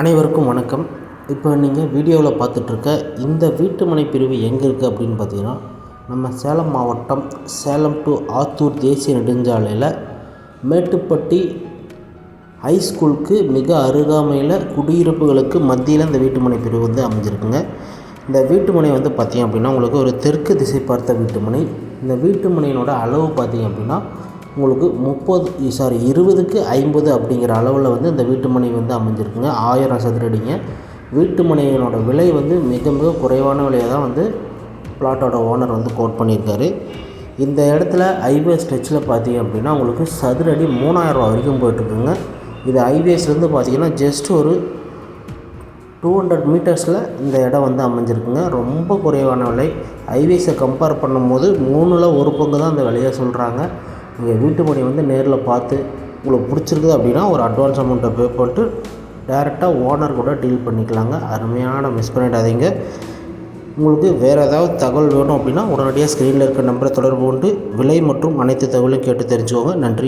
அனைவருக்கும் வணக்கம். இப்போ நீங்கள் வீடியோவில் பார்த்துட்ருக்க இந்த வீட்டுமனை பிரிவு எங்கே இருக்குது அப்படின்னு பார்த்தீங்கன்னா நம்ம சேலம் மாவட்டம் சேலம் டு ஆத்தூர் தேசிய நெடுஞ்சாலையில் மேட்டுப்பட்டி ஹைஸ்கூலுக்கு மிக அருகாமையில் குடியிருப்புகளுக்கு மத்தியில் இந்த வீட்டுமனை பிரிவு வந்து அமைஞ்சிருக்குங்க. இந்த வீட்டுமனை வந்து பார்த்திங்க அப்படின்னா உங்களுக்கு ஒரு தெற்கு திசை பார்த்த வீட்டுமனை. இந்த வீட்டுமனையினோட அளவு பார்த்திங்க அப்படின்னா உங்களுக்கு முப்பது சாரி இருபதுக்கு ஐம்பது அப்படிங்கிற அளவில் வந்து இந்த வீட்டுமனை வந்து அமைஞ்சிருக்குங்க. ஆயிரம் சதுரடிங்க வீட்டுமனையினோட விலை வந்து மிக மிக குறைவான விலையை தான் வந்து பிளாட்டோட ஓனர் வந்து கோட் பண்ணியிருக்காரு. இந்த இடத்துல ஹைவே ஸ்ட்ரெச்சில் பார்த்தீங்க அப்படின்னா உங்களுக்கு சதுரடி மூணாயிரரூவா வரைக்கும் போயிட்டுருக்குங்க. இது ஹைவேஸ்லேருந்து பார்த்தீங்கன்னா ஜஸ்ட் ஒரு டூ ஹண்ட்ரட் மீட்டர்ஸில் இந்த இடம் வந்து அமைஞ்சிருக்குங்க. ரொம்ப குறைவான விலை. ஹைவேஸை கம்பேர் பண்ணும்போது மூணில் ஒரு பங்கு தான் அந்த விலையை சொல்கிறாங்க நீங்கள் வீட்டு மணி வந்து நேரில் பார்த்து உங்களுக்கு பிடிச்சிருக்குது அப்படின்னா ஒரு அட்வான்ஸ் அமௌண்ட்டை பே பண்ணிட்டு டேரெக்டாக ஓனர் கூட டீல் பண்ணிக்கலாங்க. அருமையான மிஸ் பண்ணிடாதீங்க. உங்களுக்கு வேறு ஏதாவது தகவல் வேணும் அப்படின்னா உடனடியாக ஸ்க்ரீனில் இருக்க நம்பரை தொடர்பு கொண்டு விலை மற்றும் அனைத்து தகவலையும் கேட்டு தெரிஞ்சுக்கோங்க. நன்றி.